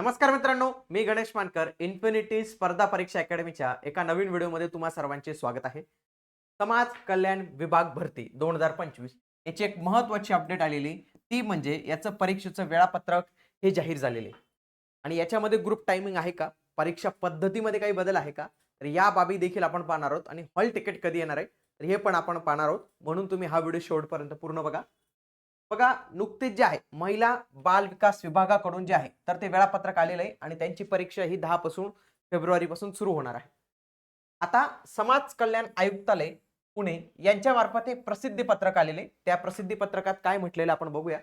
नमस्कार मित्रांनो मी गणेश मानकर इन्फिनिटी स्पर्धा परीक्षा अकॅडमीच्या एका नवीन व्हिडिओमध्ये तुम्हा सर्वांचे स्वागत आहे. समाज कल्याण विभाग भरती दोन हजार पंचवीस याची एक महत्वाची अपडेट आलेली ती म्हणजे याचं परीक्षेचं वेळापत्रक हे जाहीर झालेले. आणि याच्यामध्ये ग्रुप टायमिंग आहे का? परीक्षा पद्धतीमध्ये काही बदल आहे का? तर या बाबी देखील आपण पाहणार आहोत आणि हॉल तिकीट कधी येणार आहे? तर हे पण आपण पाहणार आहोत. म्हणून तुम्ही हा व्हिडिओ शेवटपर्यंत पूर्ण बघा. बघा नुकतेच जे आहे महिला बाल विकास विभागाकडून जे आहे तर ते वेळापत्रक आलेलं आहे आणि त्यांची परीक्षा ही दहा पासून फेब्रुवारी पासून सुरू होणार आहे. आता समाज कल्याण आयुक्तालय पुणे यांच्या मार्फत एक प्रसिद्धी पत्रक आलेले त्या प्रसिद्धी पत्रकात काय म्हटलेलं आपण बघूया.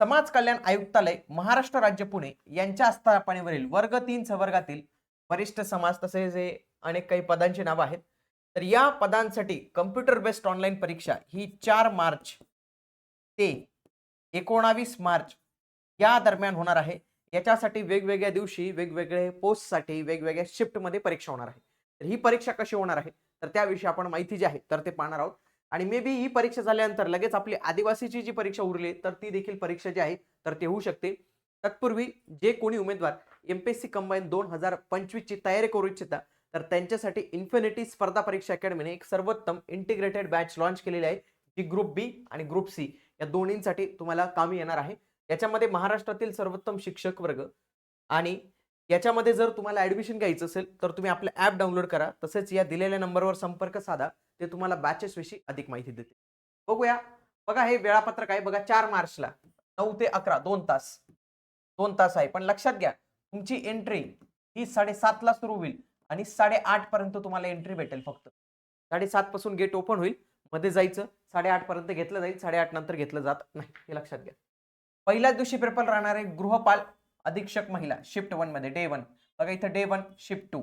समाज कल्याण आयुक्तालय महाराष्ट्र राज्य पुणे यांच्या आस्थापनेवरील वर्ग तीन संवर्गातील वरिष्ठ समाज तसेच हे अनेक काही पदांची नावं आहेत. तर या पदांसाठी कम्प्युटर बेस्ड ऑनलाईन परीक्षा ही चार मार्च ते एकोणावीस मार्च या दरम्यान होणार आहे. याच्यासाठी वेगवेगळ्या दिवशी वेगवेगळे पोस्टसाठी वेगवेगळ्या शिफ्टमध्ये परीक्षा होणार आहे. तर ही परीक्षा कशी होणार आहे? तर त्याविषयी आपण माहिती जी आहे तर ते पाहणार आहोत. आणि मे बी ही परीक्षा झाल्यानंतर लगेच आपली आदिवासीची जी परीक्षा उरली तर ती देखील परीक्षा जी आहे तर ते होऊ शकते. तत्पूर्वी जे कोणी उमेदवार एमपीएससी कंबाईन दोन हजार पंचवीसची तयारी करू इच्छिता तर त्यांच्यासाठी इन्फिनिटी स्पर्धा परीक्षा अकॅडमीने एक सर्वोत्तम इंटिग्रेटेड बॅच लॉन्च केलेली आहे जी ग्रुप बी आणि ग्रुप सी या दोन्हींसाठी तुम्हाला कामी येणार आहे. याच्यामध्ये महाराष्ट्रातील सर्वोत्तम शिक्षक वर्ग आणि याच्यामध्ये जर तुम्हाला ऍडमिशन घ्यायचं असेल तर तुम्ही आपलं ॲप डाउनलोड करा. तसेच या दिलेल्या नंबरवर संपर्क साधा. ते तुम्हाला बॅचेस विषयी अधिक माहिती देते. बघूया. बघा हे वेळापत्रक आहे. बघा चार मार्चला. नऊ ते अकरा दोन तास. दोन तास आहे. पण लक्षात घ्या तुमची एंट्री ही साडेसातला सुरू होईल आणि साडेआठ पर्यंत तुम्हाला एंट्री भेटेल फक्त. साडेसात पासून गेट ओपन होईल. मध्ये जायचं. साडेआठपर्यंत घेतलं जाईल साडेआठ नंतर घेतलं जात नाही हे लक्षात घ्या. पहिल्याच दिवशी पेपर राहणार आहे गृहपाल अधीक्षक महिला शिफ्ट वनमध्ये डे वन. बघा इथं डे वन शिफ्ट टू.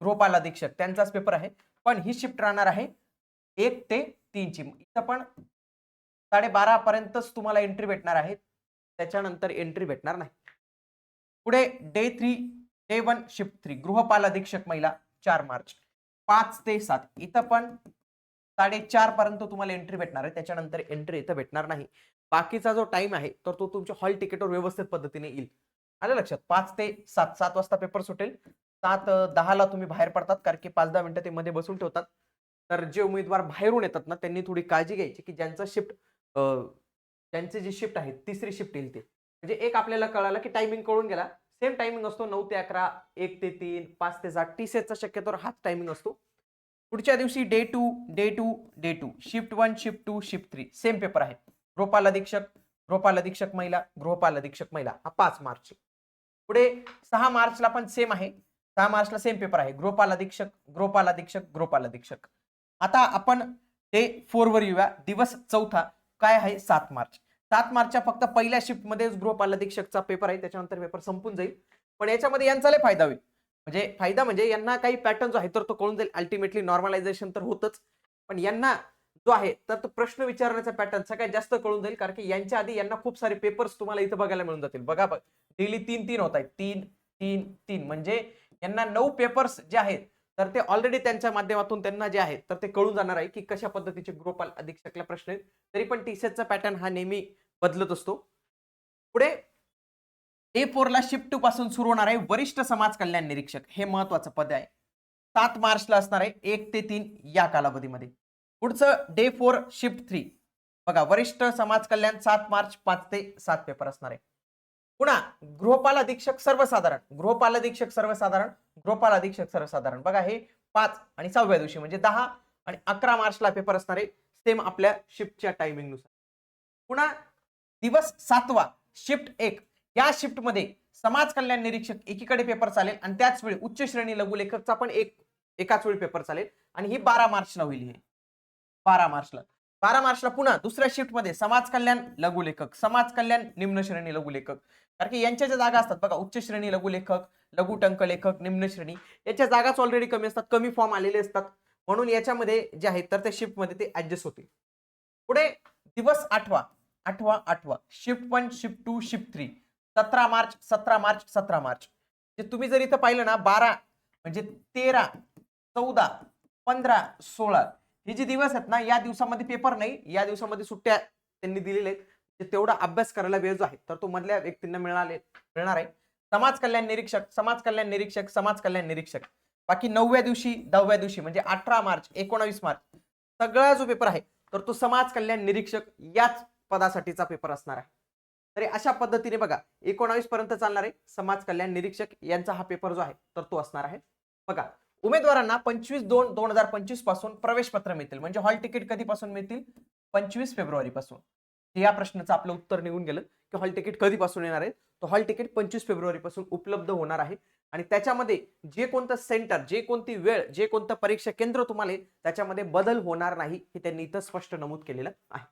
गृहपाल अधीक्षक त्यांचाच पेपर आहे. पण ही शिफ्ट राहणार आहे एक ते तीनची इथं पण साडेबारा पर्यंतच तुम्हाला एंट्री भेटणार आहे. त्याच्यानंतर एंट्री भेटणार नाही. पुढे day three day one shift three गृहपाल अधीक्षक महिला चार मार्च. पाच ते सात. इथं पण साडेचार पर्यंत तुम्हाला एंट्री भेटणार आहे. त्याच्यानंतर एंट्री इथं भेटणार नाही. बाकीचा जो टाइम आहे तर तो तुमच्या हॉल तिकीटवर व्यवस्थित पद्धतीने येईल. आलं लक्षात? पाच ते सात सात वाजता पेपर सुटेल. सात दहाला तुम्ही बाहेर पडतात कारण की पाच दहा मिनिटं ते मध्ये बसून ठेवतात. तर जे उमेदवार बाहेरून येतात ना त्यांनी थोडी काळजी घ्यायची की ज्यांचं शिफ्ट त्यांची जी शिफ्ट आहे तिसरी शिफ्ट येईल ते. म्हणजे एक आपल्याला कळालं की टायमिंग कळून गेला. सेम टायमिंग असतो नऊ ते अकरा एक ते तीन पाच ते सात. टी सेटचा शक्यतो हाच टायमिंग असतो. पुढच्या दिवशी day two day two day two shift one shift two shift three same paper आहे. गृहपाल अधीक्षक गृहपाल अधीक्षक महिला गृहपाल अधीक्षक महिला हा पाच मार्च पुढे सहा मार्चला पण सेम आहे. सहा मार्चला सेम पेपर आहे. गृहपाल अधीक्षक गृहपाल अधीक्षक गृहपाल अधीक्षक आता आपण डे फोरवर येऊया. दिवस चौथा. काय आहे? सात मार्च सात मार्चच्या फक्त पहिल्या शिफ्टमध्येच गृहपाल अधीक्षकचा पेपर आहे. त्याच्यानंतर पेपर संपून जाईल. पण याच्यामध्ये यांचा लय फायदा होईल. म्हणजे फायदा म्हणजे यांना काही पॅटर्न जो आहे तर तो कळून जाईल. अल्टिमेटली नॉर्मलायझेशन तर होतच. पण यांना जो आहे तर तो प्रश्न विचारण्याचा पॅटर्न सगळ्यात जास्त कळून जाईल. कारण की यांच्या आधी यांना खूप सारे पेपर्स तुम्हाला इथं बघायला मिळून जातील. बघा डेली तीन तीन होत आहेत. तीन तीन तीन. म्हणजे यांना नऊ पेपर्स जे आहेत तर ते ऑलरेडी त्यांच्या माध्यमातून त्यांना जे आहे तर ते कळून जाणार आहे की कशा पद्धतीचे ग्रुपाल अधीक्षकला प्रश्न आहेत. तरी पण टीसेटचा पॅटर्न हा नेहमी बदलत असतो. पुढे ए फोरला शिफ्टपासून सुरू होणार आहे वरिष्ठ समाज कल्याण निरीक्षक. हे महत्वाचं पद आहे. सात मार्चला असणार आहे एक ते तीन या कालावधीमध्ये. पुढचं डे फोर शिफ्ट थ्री. बघा वरिष्ठ समाज कल्याण सात मार्च पाच ते सात पेपर असणार आहे. पुन्हा गृहपाल अधीक्षक सर्वसाधारण. गृहपाल अधीक्षक सर्वसाधारण. गृहपाल अधीक्षक सर्वसाधारण. बघा हे पाच आणि सहाव्या दिवशी म्हणजे दहा आणि अकरा मार्चला पेपर असणार आहे. सेम आपल्या शिफ्टच्या टायमिंगनुसार पुन्हा दिवस सातवा शिफ्ट एक. या शिफ्टमध्ये समाज कल्याण निरीक्षक एकीकडे पेपर चालेल आणि त्याच वेळी उच्च श्रेणी लघुलेखकचा पण एक एकाच वेळी पेपर चालेल. आणि ही बारा मार्चला होईल हे. बारा मार्चला. बारा मार्चला पुन्हा दुसऱ्या शिफ्टमध्ये समाज कल्याण लघुलेखक समाज कल्याण निम्न श्रेणी लघुलेखक. कारण की यांच्या ज्या जागा असतात बघा उच्च श्रेणी लघुलेखक लघुटंक लेखक निम्न श्रेणी याच्या जागाच ऑलरेडी कमी असतात कमी फॉर्म आलेले असतात. म्हणून याच्यामध्ये जे आहेत तर त्या शिफ्टमध्ये ते ऍडजस्ट होतील पुढे दिवस आठवा आठवा आठवा. Shift one shift two shift three सतरा मार्च सतरा मार्च सतरा मार्च. जे तुम्ही जर इथं पाहिलं ना बारा म्हणजे तेरा चौदा पंधरा सोळा हे जे दिवस आहेत ना या दिवसामध्ये पेपर नाही या दिवसामध्ये सुट्ट्या त्यांनी दिलेल्या आहेत. तेवढा अभ्यास करायला वेळ जो आहे तर तो मधल्या व्यक्तींना मिळाले मिळणार आहे. समाज कल्याण निरीक्षक समाज कल्याण निरीक्षक समाज कल्याण निरीक्षक. बाकी नवव्या दिवशी दहाव्या दिवशी म्हणजे अठरा मार्च एकोणावीस मार्च सगळा जो पेपर आहे तर तो समाज कल्याण निरीक्षक याच पदासाठीचा पेपर असणार आहे. तरी अशा पद्धतीने बघा एकोणावीस पर्यंत चालणार आहे. समाज कल्याण निरीक्षक यांचा हा पेपर जो आहे तर तो असणार आहे. बघा उमेदवारांना पंचवीस दोन दोन हजार पंचवीसपासून प्रवेश पत्र मिळतील. म्हणजे हॉल तिकीट कधीपासून मिळतील? पंचवीस फेब्रुवारी पासून या प्रश्नाचं आपलं उत्तर निघून गेलं की हॉल तिकीट कधीपासून येणार आहे? तर हॉल तिकीट पंचवीस फेब्रुवारी पासून उपलब्ध होणार आहे. आणि त्याच्यामध्ये जे कोणतं सेंटर जे कोणती वेळ जे कोणतं परीक्षा केंद्र तुम्हाला त्याच्यामध्ये बदल होणार नाही हे त्यांनी इथं स्पष्ट नमूद केलेलं आहे.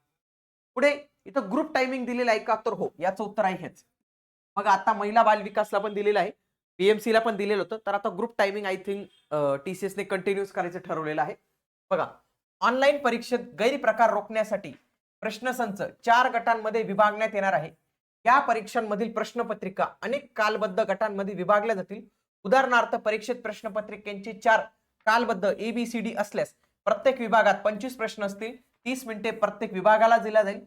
पुढे इथं ग्रुप टायमिंग दिलेलं आहे का? तर हो याचं उत्तर आहे हेच. बघा आता महिला बाल विकासला पण दिलेलं आहे. पीएमसीला पण दिलेलं होतं. तर आता group timing I think T C ने कंटिन्यूस करायचं ठरवलेलं आहे. बघा ऑनलाईन परीक्षेत गैरप्रकार रोखण्यासाठी प्रश्नसंच चार गटांमध्ये विभागण्यात येणार आहे. या परीक्षांमधील प्रश्नपत्रिका अनेक कालबद्ध गटांमध्ये विभागल्या जातील. उदाहरणार्थ परीक्षेत प्रश्नपत्रिकेचे चार कालबद्ध ए बी सी डी असल्यास प्रत्येक विभागात पंचवीस प्रश्न असतील. तीस मिनिटे प्रत्येक विभागाला दिला जाईल.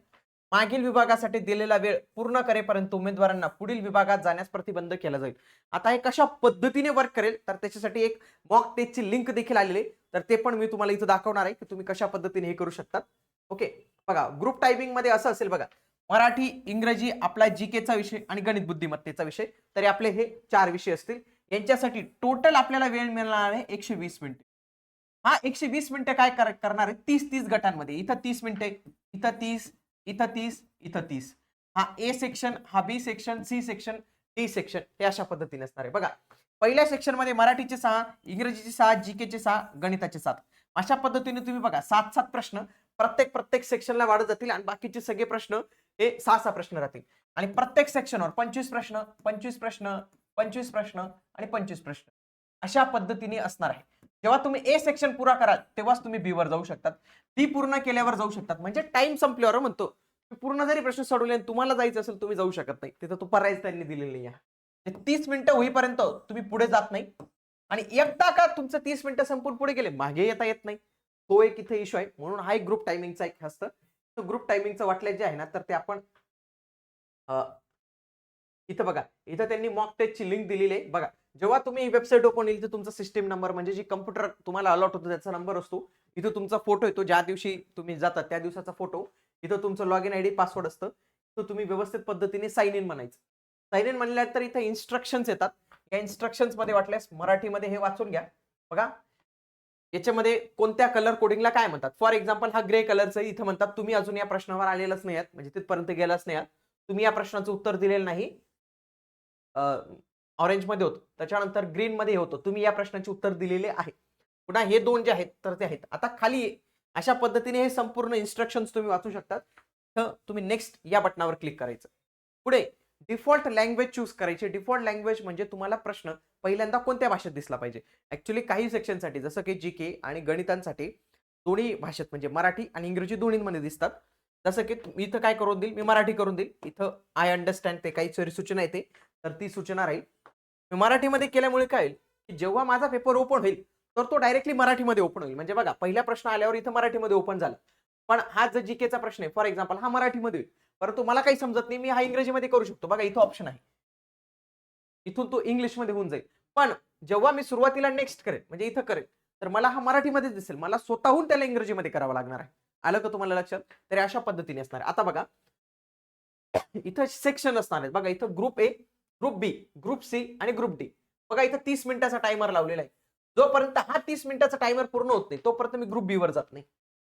मागील विभागासाठी दिलेला वेळ पूर्ण करेपर्यंत उमेदवारांना पुढील विभागात जाण्यास प्रतिबंध केला जाईल. आता हे कशा पद्धतीने वर्क करेल तर त्याच्यासाठी एक मॉक टेस्टची लिंक देखील आलेली तर ते पण मी तुम्हाला इथं दाखवणार आहे की तुम्ही कशा पद्धतीने हे करू शकतात. ओके बघा ग्रुप टायपिंगमध्ये असं असेल बघा. मराठी इंग्रजी आपला जी केचा विषय आणि गणित बुद्धिमत्तेचा विषय. तरी आपले हे चार विषय असतील. यांच्यासाठी टोटल आपल्याला वेळ मिळणार आहे एकशे वीस मिनिटे. हा एकशे वीस मिनिटं काय कर- करणार आहे? तीस तीस गटांमध्ये. इथं तीस मिनिटे इथं तीस इथं तीस इथं तीस. हा ए सेक्शन हा B section C section D section हे अशा पद्धतीने असणार आहे. बघा पहिल्या सेक्शनमध्ये मराठीचे सहा इंग्रजीचे सहा जी केचे सहा गणिताचे सात. अशा पद्धतीने तुम्ही बघा सात सात प्रश्न प्रत्येक प्रत्येक सेक्शनला वाढत जातील आणि बाकीचे सगळे प्रश्न हे सहा सहा प्रश्न राहतील. आणि प्रत्येक सेक्शनवर पंचवीस प्रश्न पंचवीस प्रश्न पंचवीस प्रश्न आणि पंचवीस प्रश्न अशा पद्धतीने असणार आहे. जेव्हा तुम्ही ए सेक्शन पुरा कराल तेव्हाच तुम्ही बी वर जाऊ शकतात. बी पूर्ण केल्यावर जाऊ शकतात. म्हणजे टाइम संपल्यावर म्हणतो. पूर्ण जरी प्रश्न सोडवले तुम्हाला जायचं असेल तुम्ही जाऊ शकत नाही. तिथं तो पर्याय त्यांनी दिलेली आहे तीस मिनिटं होईपर्यंत तुम्ही पुढे जात नाही. आणि एकदा का तुमचं तीस मिनिटं संपून पुढे गेले मागे येता येत नाही. तो एक इथे इश्यू आहे. म्हणून हा एक ग्रुप टायमिंगचा एक असतं तो ग्रुप टायमिंगचं वाटलं जे आहे ना तर ते आपण अं, इथं बघा. इथं त्यांनी मॉक टेस्टची लिंक दिलेली आहे. बघा. जेव्हा तुम्ही ही वेबसाईट ओपन येईल तर तुमचा सिस्टीम नंबर म्हणजे जी कम्प्युटर तुम्हाला अलॉट होतो त्याचा नंबर असतो. इथं तुमचा फोटो येतो ज्या दिवशी तुम्ही जातात त्या दिवसाचा फोटो इथं तुमचं log in I D password असतं. तो तुम्ही व्यवस्थित पद्धतीने साईन इन म्हणायचं. साईन इन म्हणल्या तर इथं इन्स्ट्रक्शन्स येतात. या इन्स्ट्रक्शन्समध्ये वाटल्यास मराठीमध्ये हे वाचून घ्या. बघा. याच्यामध्ये कोणत्या कलर कोडिंगला काय म्हणतात? फॉर एक्झाम्पल हा ग्रे कलरचं इथं म्हणतात तुम्ही अजून या प्रश्नावर आलेलाच नाही आहात. म्हणजे तिथपर्यंत गेलाच नाही आहात. तुम्ही या प्रश्नाचं उत्तर दिलेलं नाही. ऑरेंजमध्ये होतो होतं. त्याच्यानंतर ग्रीनमध्ये होतं. तुम्ही या प्रश्नाचे उत्तर दिलेले आहे. पुन्हा हे दोन जे आहेत तर ते आहेत. आता खाली अशा पद्धतीने हे संपूर्ण इन्स्ट्रक्शन्स तुम्ही वाचू शकतात. तर तुम्ही नेक्स्ट या बटनावर क्लिक करायचं. पुढे डिफॉल्ट लँग्वेज चूज करायची. डिफॉल्ट लँग्वेज म्हणजे तुम्हाला प्रश्न पहिल्यांदा कोणत्या भाषेत दिसला पाहिजे? ऍक्च्युली काही सेक्शनसाठी जसं की जी के आणि गणितांसाठी दोन्ही भाषेत म्हणजे मराठी आणि इंग्रजी दोन्हीमध्ये दिसतात. जसं की मी इथं काय करून देईल? मी मराठी करून देईल. इथं आय अंडरस्टँड ते काही सूचना येते. तर ती सूचना राहील. मराठीमध्ये केल्यामुळे काय होईल की जेव्हा माझा पेपर ओपन होईल तर तो डायरेक्टली मराठीमध्ये ओपन होईल. म्हणजे बघा पहिला प्रश्न आल्यावर इथं मराठीमध्ये ओपन झाला. पण हा जर जीकेचा प्रश्न आहे फॉर एक्झाम्पल हा मराठीमध्ये होईल. परंतु मला काही समजत नाही मी हा इंग्रजीमध्ये करू शकतो. बघा इथं ऑप्शन आहे. इथून तो इंग्लिशमध्ये होऊन जाईल. पण जेव्हा मी सुरुवातीला नेक्स्ट करेल म्हणजे इथं करेल तर मला हा मराठीमध्ये दिसेल. मला स्वतःहून त्याला इंग्रजीमध्ये करावं लागणार आहे. आलं का तुम्हाला लक्षात? तरी अशा पद्धतीने असणार आता बघा इथं सेक्शन असणार आहे बघा इथं group A group B group C आणि ग्रुप डी. बघा इथं तीस मिनिटाचा टायमर लावलेला आहे. जोपर्यंत हा तीस मिनिटाचा टायमर पूर्ण होत नाही तोपर्यंत मी ग्रुप बी वर जात नाही.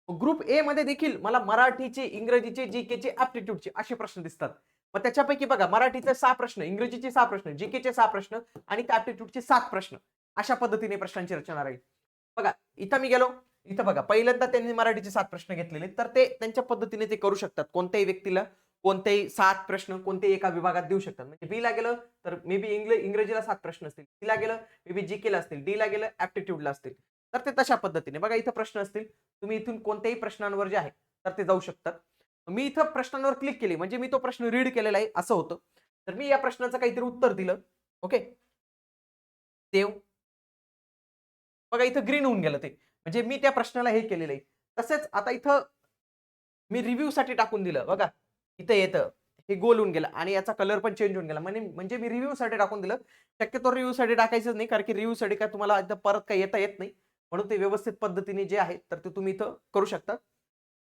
ग्रुप ए मध्ये देखील मला मराठीचे इंग्रजीचे जीकेचे ऍप्टिट्यूडचे असे प्रश्न दिसतात. मग त्याच्यापैकी बघा मराठीचे सहा प्रश्न इंग्रजीचे सहा प्रश्न जी केचे सहा प्रश्न आणि ऍप्टिट्यूडचे सात प्रश्न. अशा पद्धतीने प्रश्नांची रचना राहील. बघा इथं मी गेलो. इथं बघा पहिल्यांदा त्यांनी मराठीचे सात प्रश्न घेतलेले. तर ते त्यांच्या पद्धतीने ते करू शकतात कोणत्याही व्यक्तीला. कोणतेही सात प्रश्न कोणत्याही एका विभागात देऊ शकतात. म्हणजे बी ला गेलं तर मे बी इंग्रजीला सात प्रश्न असतील. सी ला गेलं मे बी जी ला असतील. डी ला गेलं ऍप्टिट्यूडला असतील. तर ते तशा पद्धतीने. बघा इथं प्रश्न असतील. तुम्ही इथून कोणत्याही प्रश्नांवर जे आहे तर ते जाऊ शकतात. मी इथं प्रश्नांवर क्लिक केली. म्हणजे मी तो प्रश्न रीड केलेला आहे असं होतं. तर मी या प्रश्नाचं काहीतरी उत्तर दिलं. ओके देव. बघा इथं ग्रीन होऊन गेलं ते. म्हणजे मी त्या प्रश्नाला हे केलेलं आहे. तसेच आता इथं मी रिव्ह्यू साठी टाकून दिलं. बघा. इथं येतं हे गोल होऊन गेलं आणि याचा कलर पण चेंज होऊन गेला. म्हणजे म्हणजे मी रिव्ह्यू साठी टाकून दिलं. शक्यतो रिव्ह्यू साठी टाकायचंच नाही कारण की रिव्ह्यू साठी काय तुम्हाला एकदा परत काही येता येत नाही. म्हणून ते व्यवस्थित पद्धतीने जे आहे तर ते तुम्ही इथं करू शकता.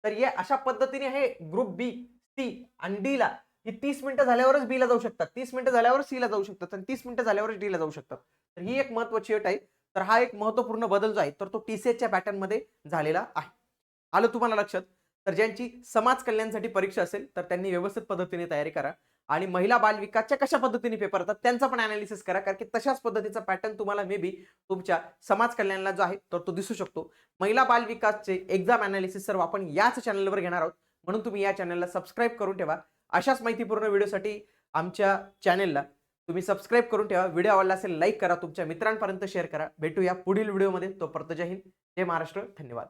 तर या अशा पद्धतीने हे ग्रुप बी सी आणि डी ला ही तीस मिनिटं झाल्यावरच बी ला जाऊ शकतात. तीस मिनिटं झाल्यावर सी ला जाऊ शकतात आणि तीस मिनिटं झाल्यावरच डी ला जाऊ शकतात. तर ही एक महत्वाची अट आहे. तर हा एक महत्त्वपूर्ण बदल जो आहे तर तो टीसीएसच्या पॅटर्नमध्ये झालेला आहे. आलं तुम्हाला लक्षात? तर ज्यांची समाज कल्याणसाठी परीक्षा असेल तर त्यांनी व्यवस्थित पद्धतीने तयारी करा. आणि महिला बाल विकासच्या कशा पद्धतीने पेपर येतात त्यांचा पण अनालिसिस करा. कारण की तशाच पद्धतीचा पॅटर्न तुम्हाला मे बी तुमच्या समाज कल्याणला जो आहे तर तो दिसू शकतो. महिला बाल विकासचे एक्झाम अनालिसिस सर्व आपण याच चॅनलवर घेणार आहोत. म्हणून तुम्ही या चॅनलला सबस्क्राईब करून ठेवा. अशाच माहितीपूर्ण व्हिडिओसाठी आमच्या चॅनेलला तुम्ही सबस्क्राईब करून ठेवा. व्हिडिओ आवडला असेल लाईक करा. तुमच्या मित्रांपर्यंत शेअर करा. भेटूया पुढील व्हिडिओमध्ये तोपर्यंत जय हिंद. जय महाराष्ट्र. धन्यवाद.